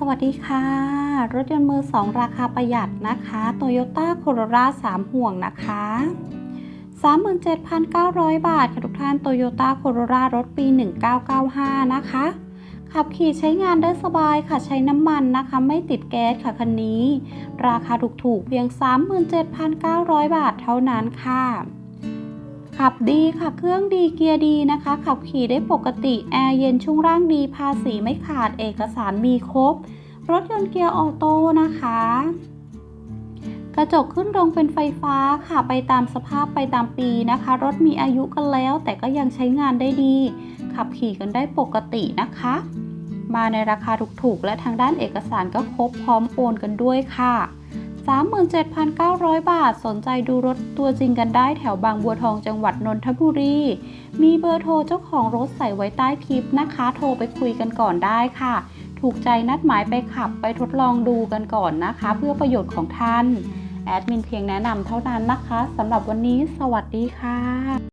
สวัสดีค่ะ รถยนต์มือ2ราคาประหยัดนะคะ Toyota Corolla 3ห่วงนะคะ 37,900 บาทค่ะทุกท่าน Toyota Corolla รถปี 1995 นะคะ ขับขี่ใช้งานได้สบายค่ะใช้น้ำมันนะคะ ไม่ติดแก๊สค่ะคันนี้ ราคาถูกๆเพียง 37,900 บาทเท่านั้นค่ะ ขับดีค่ะ เครื่องดีเกียร์ดีนะคะ ขับขี่ได้ปกติ แอร์เย็นช่วงล่างดี ภาษีไม่ขาด เอกสารมีครบ รถยนต์เกียร์ออโต้นะคะ กระจกขึ้นลงเป็นไฟฟ้าค่ะ ไปตามสภาพไปตามปีนะคะ รถมีอายุกันแล้ว แต่ก็ยังใช้งานได้ดี ขับขี่กันได้ปกตินะคะ มาในราคาถูกๆ และทางด้านเอกสารก็ครบพร้อมโอนกันด้วยค่ะ 37,900 บาท สนใจดูรถตัวจริงกันได้แถวบางบัวทองจังหวัดนนทบุรี มีเบอร์โทรเจ้าของรถใส่ไว้ใต้คลิปนะคะ โทรไปคุยกันก่อนได้ค่ะ ถูกใจนัดหมายไปขับไปทดลองดูกันก่อนนะคะ เพื่อประโยชน์ของท่าน แอดมินเพียงแนะนำเท่านั้นนะคะสำหรับวันนี้ สวัสดีค่ะ